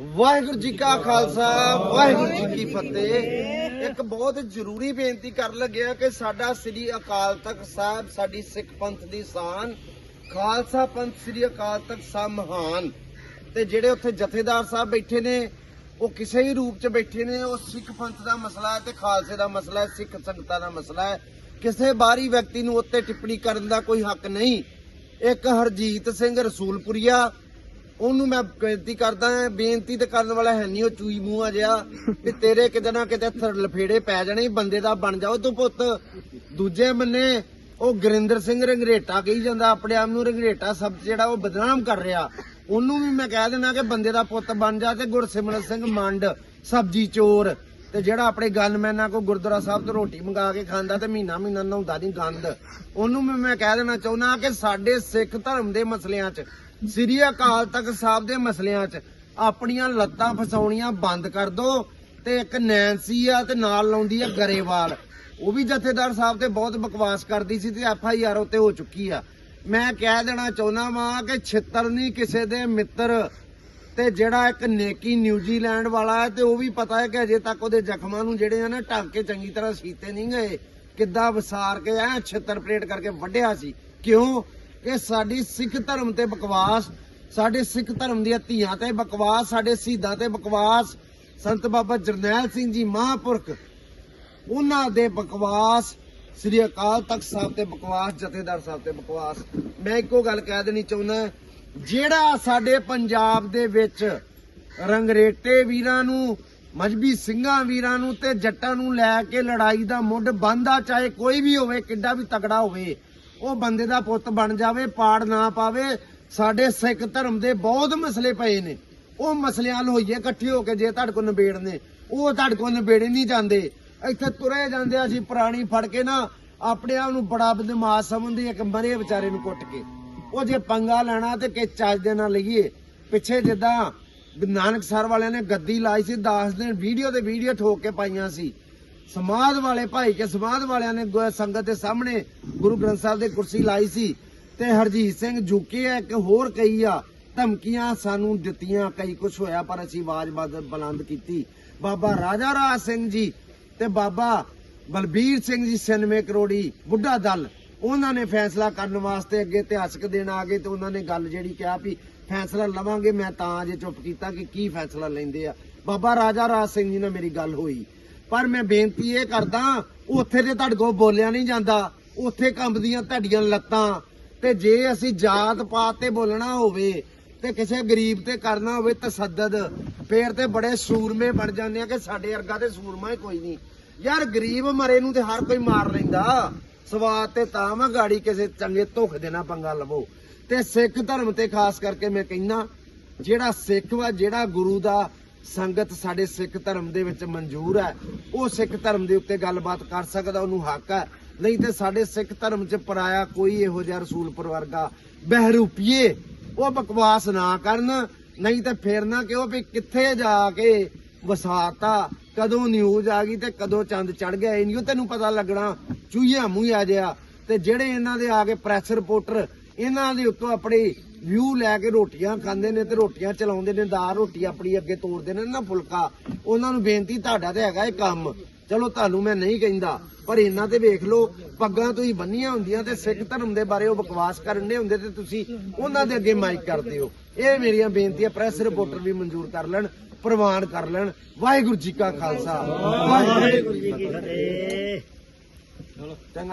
ਵਾਹਿਗੁਰੂ ਜੀ ਕਾ ਖਾਲਸਾ, ਵਾਹਿਗੁਰੂ ਜੀ ਕੀ ਫਤਿਹ। ਇੱਕ ਬਹੁਤ ਜ਼ਰੂਰੀ ਬੇਨਤੀ ਕਰਨ ਲੱਗਿਆ ਕਿ ਸਾਡਾ ਸ੍ਰੀ ਅਕਾਲ ਤਖਤ ਸਾਹਿਬ, ਸਾਡੀ ਸਿੱਖ ਪੰਥ ਦੀ ਸ਼ਾਨ, ਖਾਲਸਾ ਪੰਥ ਸ੍ਰੀ ਅਕਾਲ ਤਖਤ ਸਾਹਿਬ ਮਹਾਨ। ਤੇ ਜਿਹੜੇ ਉੱਥੇ ਜਥੇਦਾਰ ਸਾਹਿਬ ਬੈਠੇ ਨੇ, ਉਹ ਕਿਸੇ ਹੀ ਰੂਪ 'ਚ ਬੈਠੇ ਨੇ, ਉਹ ਸਿੱਖ ਪੰਥ ਦਾ ਮਸਲਾ ਹੈ ਤੇ ਖਾਲਸੇ ਦਾ ਮਸਲਾ ਹੈ, ਸਿੱਖ ਸੰਗਤਾਂ ਦਾ ਮਸਲਾ ਹੈ। ਕਿਸੇ ਬਾਹਰੀ ਵਿਅਕਤੀ ਨੂੰ ਉੱਤੇ ਟਿੱਪਣੀ ਕਰਨ ਦਾ ਕੋਈ ਹੱਕ ਨਹੀਂ। ਇੱਕ ਹਰਜੀਤ ਸਿੰਘ ਰਸੂਲਪੁਰੀਆ ਉਹਨੂੰ ਮੈਂ ਬੇਨਤੀ ਕਰਦਾ ਹਾਂ, ਬੇਨਤੀ ਤੇ ਕਰਨ ਵਾਲਾ ਹੈ ਨਹੀਂ, ਉਹ ਚੂਈ ਮੂੰਹਾ ਜਿਹਾ, ਵੀ ਤੇਰੇ ਕਿਤੇ ਨਾ ਕਿਤੇ ਥਰ ਲਫੇੜੇ ਪੈ ਜਾਣੇ ਬੰਦੇ ਦਾ ਬਣ ਜਾਓ ਤੂੰ ਪੁੱਤ ਦੂਜੇ ਬੰਨੇ, ਉਹ ਗੁਰਿੰਦਰ ਸਿੰਘ ਰੰਗਰੇਟਾ ਕਹੀ ਜਾਂਦਾ, ਆਪਣੇ ਆਪ ਨੂੰ ਰੰਗਰੇਟਾ ਸ਼ਬਦ ਜਿਹੜਾ ਉਹ ਬਦਨਾਮ ਕਰ ਰਿਹਾ। ਉਹਨੂੰ ਵੀ ਮੈਂ ਕਹਿ ਦੇਣਾ ਕਿ ਬੰਦੇ ਦਾ ਪੁੱਤ ਬਣ ਜਾ ਤੇ ਗੁਰਸਿਮਰਨ ਸਿੰਘ ਮੰਡ, ਸਬਜੀ ਚੋਰ, ਤੇ ਜਿਹੜਾ ਆਪਣੇ ਗਨਮੈਨਾਂ ਕੋ ਗੁਰਦੁਆਰਾ ਸਾਹਿਬ ਤੋਂ ਰੋਟੀ ਮੰਗਾ ਕੇ ਖਾਂਦਾ ਤੇ ਮਹੀਨਾ ਮਹੀਨਾ ਨਹਾਉਂਦਾ ਨਹੀਂ ਗੰਦ। ਉਹਨੂੰ ਵੀ ਮੈਂ ਕਹਿ ਦੇਣਾ ਚਾਹੁੰਦਾ ਕਿ ਸਾਡੇ ਸਿੱਖ ਧਰਮ ਦੇ ਮਸਲਿਆਂ 'ਚ ਸ੍ਰੀ ਅਕਾਲ ਤਖਤ ਸਾਹਿਬ ਦੇ ਮਸਲਿਆਂ 'ਚ ਆਪਣੀਆਂ ਲੱਤਾਂ ਫਸਾਉਣੀਆਂ ਬੰਦ ਕਰ ਦੋ ਤੇ ਇੱਕ ਨੈਂਸੀ ਆ ਤੇ ਨਾਲ ਲਾਉਂਦੀ ਆ ਗਰੇਵਾਲ। ਉਹ ਵੀ ਜਥੇਦਾਰ ਸਾਹਿਬ ਤੇ ਬਹੁਤ ਬਕਵਾਸ ਕਰਦੀ ਸੀ ਤੇ ਐਫ ਆਈ ਆਰ ਉੱਤੇ ਹੋ ਚੁੱਕੀ ਆ। ਮੈਂ ਕਹਿ ਦੇਣਾ ਚਾਹੁੰਦਾ ਵਾਂ ਕਿ ਛਿੱਤਰ ਨਹੀਂ ਕਿਸੇ ਦੇ ਮਿੱਤਰ ਤੇ ਜਿਹੜਾ ਇੱਕ ਨੇਕੀ ਨਿਊਜ਼ੀਲੈਂਡ ਵਾਲਾ ਹੈ ਤੇ ਉਹ ਵੀ ਪਤਾ ਹੈ ਕਿ ਅਜੇ ਤੱਕ ਉਹਦੇ ਜ਼ਖਮਾਂ ਨੂੰ ਜਿਹੜੇ ਆ ਨਾ ਢੱਕ ਕੇ ਚੰਗੀ ਤਰ੍ਹਾਂ ਸੀਤੇ ਨਹੀਂ ਗਏ। ਕਿੱਦਾਂ ਵਿਸਾਰ ਕੇ ਐ ਛਿੱਤਰ ਪਲੇਟ ਕਰਕੇ ਵੱਢਿਆ ਸੀ। ਕਿਉਂ? ਕਿ ਸਾਡੀ ਸਿੱਖ ਧਰਮ ਤੇ ਬਕਵਾਸ, ਸਾਡੇ ਸਿੱਖ ਧਰਮ ਦੀਆਂ ਧੀਆਂ ਤੇ ਬਕਵਾਸ, ਸਾਡੇ ਸ਼ਹੀਦਾਂ ਤੇ ਬਕਵਾਸ। ਸੰਤ ਬਾਬਾ ਜਰਨੈਲ ਸਿੰਘ ਜੀ ਮਹਾਂਪੁਰਖ, ਉਹਨਾਂ ਦੇ ਬਕਵਾਸ, ਸ੍ਰੀ ਅਕਾਲ ਤਖਤ ਸਾਹਿਬ ਤੇ ਬਕਵਾਸ, ਜਥੇਦਾਰ ਸਾਹਿਬ ਤੇ ਬਕਵਾਸ। ਮੈਂ ਇੱਕੋ ਗੱਲ ਕਹਿ ਦੇਣੀ ਚਾਹੁੰਦਾ, ਜਿਹੜਾ ਸਾਡੇ ਪੰਜਾਬ ਦੇ ਵਿੱਚ ਰੰਗਰੇਟੇ ਵੀਰਾਂ ਨੂੰ, ਮਜਬੀ ਸਿੰਘਾਂ ਵੀਰਾਂ ਨੂੰ ਤੇ ਜੱਟਾਂ ਨੂੰ ਲੈ ਕੇ ਲੜਾਈ ਦਾ ਮੁੱਢ ਬੰਦਾ ਚਾਹੇ ਕੋਈ ਵੀ ਹੋਵੇ, ਕਿੱਡਾ ਵੀ ਤਗੜਾ ਹੋਵੇ ਉਹ ਬੰਦੇ ਦਾ ਪੁੱਤ ਬਣ ਜਾਵੇ, ਪਾੜ ਨਾ ਪਾਵੇ, ਸਾਡੇ ਸਿੱਖ ਧਰਮ ਦੇ ਬਹੁਤ ਮਸਲੇ ਪਏ ਨੇ। ਉਹ ਮਸਲਿਆਂ ਹੱਲ ਹੋਈਏ ਇਕੱਠੇ ਹੋ ਕੇ ਜੇ ਤੁਹਾਡੇ ਕੋਲ ਨਿਬੇੜਨੇ, ਉਹ ਤੁਹਾਡੇ ਕੋਲ ਨਿਬੇੜੇ ਨਹੀਂ ਜਾਂਦੇ। ਇੱਥੇ ਤੁਰੇ ਜਾਂਦੇ ਆ, ਅਸੀਂ ਪੁਰਾਣੀ ਫੜ ਕੇ ਨਾ ਆਪਣੇ ਆਪ ਨੂੰ ਬੜਾ ਬਦਮਾਸ਼ ਸਮਝਦੇ ਇੱਕ ਮਰੇ ਵਿਚਾਰੇ ਨੂੰ ਕੁੱਟ ਕੇ। ਉਹ ਜੇ ਪੰਗਾ ਲੈਣਾ ਤੇ ਕਿ ਚੱਜ ਦੇ ਨਾਲ ਲਈਏ। ਪਿੱਛੇ ਜਿੱਦਾਂ ਨਾਨਕ ਸਰ ਵਾਲਿਆਂ ਨੇ ਗੱਦੀ ਲਾਈ ਸੀ 10 ਦਿਨ ਵੀਡੀਓ ਤੇ ਵੀਡੀਓ ਠੋਕ ਕੇ ਪਾਈਆਂ ਸੀ। ਸਮਾਜ ਵਾਲੇ ਭਾਈ ਕੇ ਸਮਾਜ ਵਾਲਿਆਂ ਨੇ ਸੰਗਤ ਦੇ ਸਾਹਮਣੇ ਗੁਰੂ ਗ੍ਰੰਥ ਸਾਹਿਬ ਦੇ ਕੁਰਸੀ ਲਾਈ ਸੀ ਤੇ ਹਰਜੀਤ ਸਿੰਘ ਝੁਕੇ ਆ, ਇੱਕ ਹੋਰ ਕਈ ਆ, ਧਮਕੀਆਂ ਸਾਨੂੰ ਦਿੱਤੀਆਂ, ਕਈ ਕੁਝ ਹੋਇਆ, ਪਰ ਅਸੀਂ ਆਵਾਜ਼ ਬੁਲੰਦ ਕੀਤੀ। ਬਾਬਾ ਰਾਜਾ ਰਾਜ ਸਿੰਘ ਜੀ ਤੇ ਬਾਬਾ ਬਲਬੀਰ ਸਿੰਘ ਜੀ 96 ਕਰੋੜੀ ਬੁੱਢਾ ਦਲ, ਉਹਨਾਂ ਨੇ ਫੈਸਲਾ ਕਰਨ ਵਾਸਤੇ ਅੱਗੇ ਇਤਿਹਾਸਕ ਦਿਨ ਆ ਗਏ ਤੇ ਉਹਨਾਂ ਨੇ ਗੱਲ ਜਿਹੜੀ ਕਿਹਾ ਵੀ ਫੈਸਲਾ ਲਵਾਂਗੇ, ਮੈਂ ਤਾਂ ਅਜੇ ਚੁੱਪ ਕੀਤਾ ਕਿ ਕੀ ਫੈਸਲਾ ਲੈਂਦੇ ਆ। ਬਾਬਾ ਰਾਜਾ ਰਾਜ ਸਿੰਘ ਜੀ ਨਾਲ ਮੇਰੀ ਗੱਲ ਹੋਈ। ਪਰ ਮੈਂ ਬੇਨਤੀ ਇਹ ਕਰਦਾ, ਉੱਥੇ ਤੇ ਤੁਹਾਡੇ ਕੋਲ ਬੋਲਿਆ ਨਹੀਂ ਜਾਂਦਾ। ਉੱਥੇ ਕੰਬਦੀਆਂ ਤੁਹਾਡੀਆਂ ਲੱਤਾਂ। ਤੇ ਜੇ ਅਸੀਂ ਜਾਤ ਪਾਤ ਤੇ ਬੋਲਣਾ ਹੋਵੇ, ਤੇ ਕਿਸੇ ਗਰੀਬ ਤੇ ਕਰਨਾ ਹੋਵੇ ਤਸੱਦਦ, ਫੇਰ ਤੇ ਬੜੇ ਸੂਰਮੇ ਬਣ ਜਾਂਦੇ ਆ ਕਿ ਸਾਡੇ ਵਰਗਾ ਤੇ ਸੂਰਮਾ ਹੀ ਕੋਈ ਨਹੀਂ। ਯਾਰ ਗਰੀਬ ਮਰੇ ਨੂੰ ਤੇ ਹਰ ਕੋਈ ਮਾਰ ਲੈਂਦਾ। ਸਵਾਦ ਤੇ ਤਾਂ ਵਾ ਗਾੜੀ ਕਿਸੇ ਚੰਗੇ ਧੁੱਖ ਦੇਣਾ ਪੰਗਾ ਲਵੋ। ਤੇ ਸਿੱਖ ਧਰਮ ਤੇ ਖਾਸ ਕਰਕੇ ਮੈਂ ਕਹਿੰਨਾ ਜਿਹੜਾ ਸਿੱਖ ਵਾ, ਜਿਹੜਾ ਗੁਰੂ ਦਾ ਸੰਗਤ ਸਾਡੇ ਸਿੱਖ ਧਰਮ ਦੇ ਵਿੱਚ ਮਨਜ਼ੂਰ ਹੈ। ਉਹ ਸਿੱਖ ਧਰਮ ਦੇ ਉੱਤੇ ਗੱਲਬਾਤ ਕਰ ਸਕਦਾ, ਉਹਨੂੰ ਹੱਕ ਹੈ। ਨਹੀਂ ਤੇ ਸਾਡੇ ਸਿੱਖ ਧਰਮ 'ਚ ਪਰਾਇਆ ਕੋਈ ਇਹੋ ਜਿਹਾ ਰਸੂਲਪੁਰ ਵਰਗਾ ਬਹਿਰੂਪੀਏ, ਉਹ ਬਕਵਾਸ ਨਾ ਕਰਨ। ਨਹੀਂ ਤੇ ਫੇਰ ਨਾ ਕਿਉਂ ਵੀ ਕਿੱਥੇ ਜਾ ਕੇ ਵਸਾਤਾ? ਕਦੋਂ ਨਿਊਜ਼ ਆ ਗਈ ਤੇ ਕਦੋਂ ਚੰਦ ਚੜ ਗਿਆ? ਇਹ ਨਹੀਂ ਤੈਨੂੰ ਪਤਾ ਲੱਗਣਾ, ਚੂਹੀਆਂ ਮੂੰਹ ਆ ਜਿਆ ਤੇ ਜਿਹੜੇ ਇਹਨਾਂ ਦੇ ਆ ਕੇ ਪ੍ਰੈਸ ਰਿਪੋਰਟਰ ਇਹਨਾਂ ਦੇ ਉੱਤੋਂ ਆਪਣੇ ਵਿਊ ਲੈ ਕੇ ਰੋਟੀਆਂ ਖਾਂਦੇ ਨੇ ਤੇ ਰੋਟੀਆਂ ਚਲਾਉਂਦੇ ਨੇ ਦਾਲ ਰੋਟੀ ਆਪਣੀ ਅੱਗੇ ਤੋੜਦੇ ਨੇ ਨਾ ਫੁਲਕਾ। ਉਹਨਾਂ ਨੂੰ ਬੇਨਤੀ ਤੁਹਾਡਾ ਤੇ ਹੈਗਾ ਇਹ ਕੰਮ। ਚਲੋ ਤੁਹਾਨੂੰ ਮੈਂ ਨਹੀਂ ਕਹਿੰਦਾ ਪਰ ਇਹਨਾਂ ਤੇ ਵੇਖ ਲਓ ਪੱਗਾਂ ਤੁਸੀਂ ਬੰਨੀਆਂ ਹੁੰਦੀਆਂ ਤੇ ਸਿੱਖ ਧਰਮ ਦੇ ਬਾਰੇ ਉਹ ਬਕਵਾਸ ਕਰਨ ਦੇ ਹੁੰਦੇ ਤੇ ਤੁਸੀਂ ਉਹਨਾਂ ਦੇ ਅੱਗੇ ਮਾਈਕ ਕਰਦੇ ਹੋ। ਇਹ ਮੇਰੀਆਂ ਬੇਨਤੀਆਂ ਪ੍ਰੈਸ ਰਿਪੋਰਟਰ ਵੀ ਮਨਜ਼ੂਰ ਕਰ ਲੈਣ ਪ੍ਰਵਾਨ ਕਰ ਲੈਣ। ਵਾਹਿਗੁਰੂ ਜੀ ਕਾ ਖਾਲਸਾ। ਵਾਹਿਗੁਰੂ ਜੀ ਕੀ ਫਤਿਹ। ਚੰਗਾ।